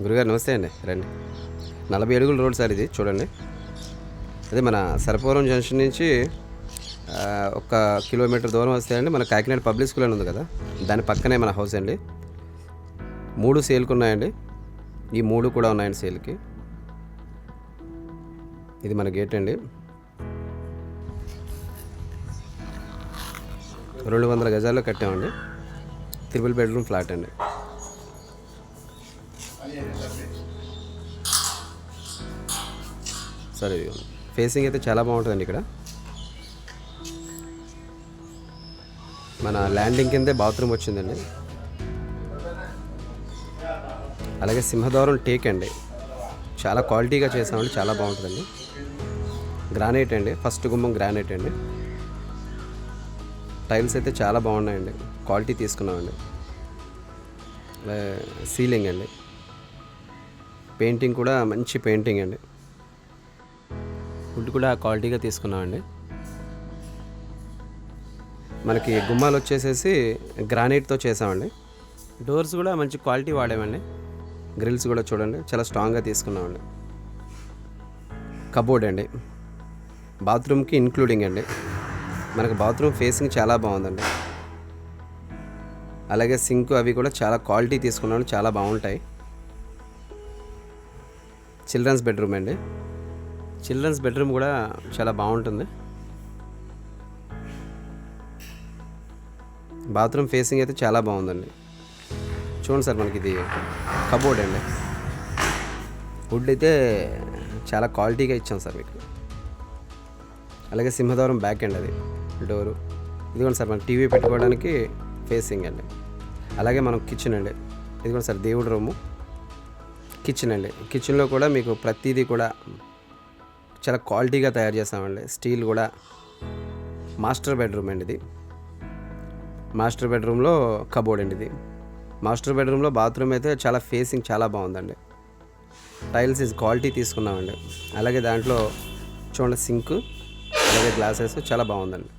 గురుగారు నమస్తే అండి. రండి. నలభై అడుగుల రోడ్ సార్ ఇది చూడండి. అదే మన సరపురం జంక్షన్ నుంచి ఒక కిలోమీటర్ దూరం వస్తే అండి మన కాకినాడ పబ్లిక్ స్కూల్ అని ఉంది కదా దాని పక్కనే మన హౌస్ అండి. మూడు సేల్కి ఉన్నాయండి. ఈ మూడు కూడా ఉన్నాయండి సేల్కి. ఇది మన గేట్ అండి. రెండు వందల గజాల్లో కట్టామండి. త్రిపుల్ బెడ్రూమ్ ఫ్లాట్ అండి. సరే ఫేసింగ్ అయితే చాలా బాగుంటుందండి ఇక్కడ. మన ల్యాండింగ్ కిందే బాత్రూమ్ వచ్చిందండి. అలాగే సింహద్వారం టేక్ అండి. చాలా క్వాలిటీగా చేసామండి చాలా బాగుంటుందండి. గ్రానైట్ అండి ఫస్ట్ గుమ్మం గ్రానైట్ అండి. టైల్స్ అయితే చాలా బాగున్నాయండి క్వాలిటీ తీసుకున్నామండి. సీలింగ్ అండి. పెయింటింగ్ కూడా మంచి పెయింటింగ్ అండి. ఫుడ్ కూడా క్వాలిటీగా తీసుకున్నామండి. మనకి గుమ్మాలు వచ్చేసేసి గ్రానైట్తో చేసామండి. డోర్స్ కూడా మంచి క్వాలిటీ వాడామండి. గ్రిల్స్ కూడా చూడండి చాలా స్ట్రాంగ్గా తీసుకున్నామండి. కబోర్డ్ అండి. బాత్రూమ్కి ఇన్క్లూడింగ్ అండి. మనకి బాత్రూమ్ ఫేసింగ్ చాలా బాగుందండి. అలాగే సింక్ అవి కూడా చాలా క్వాలిటీ తీసుకున్నాను చాలా బాగుంటాయి. చిల్డ్రన్స్ బెడ్రూమ్ అండి. చిల్డ్రన్స్ బెడ్రూమ్ కూడా చాలా బాగుంటుంది. బాత్రూమ్ ఫేసింగ్ అయితే చాలా బాగుందండి. చూడండి సార్ మనకి ఇది కబోర్డ్ అండి. వుడ్ అయితే చాలా క్వాలిటీగా ఇచ్చాం సార్ మీకు. అలాగే సింహద్వారం బ్యాక్ అండి అది డోరు. ఇదిగోండి సార్ మన టీవీ పెట్టుకోవడానికి ఫేసింగ్ అండి. అలాగే మనం కిచెన్ అండి. ఇదిగోండి సార్ దేవుడి రూము. కిచెన్ అండి. కిచెన్లో కూడా మీకు ప్రతిదీ కూడా చాలా క్వాలిటీగా తయారు చేస్తామండి. స్టీల్ కూడా మాస్టర్ బెడ్రూమ్ అండి ఇది. మాస్టర్ బెడ్రూమ్లో కబోర్డ్ అండి ఇది. మాస్టర్ బెడ్రూమ్లో బాత్రూమ్ అయితే చాలా ఫేసింగ్ చాలా బాగుందండి. టైల్స్ ఇస్ క్వాలిటీ తీసుకున్నామండి. అలాగే దాంట్లో చూడండి సింక్ అలాగే గ్లాసెస్ చాలా బాగుందండి.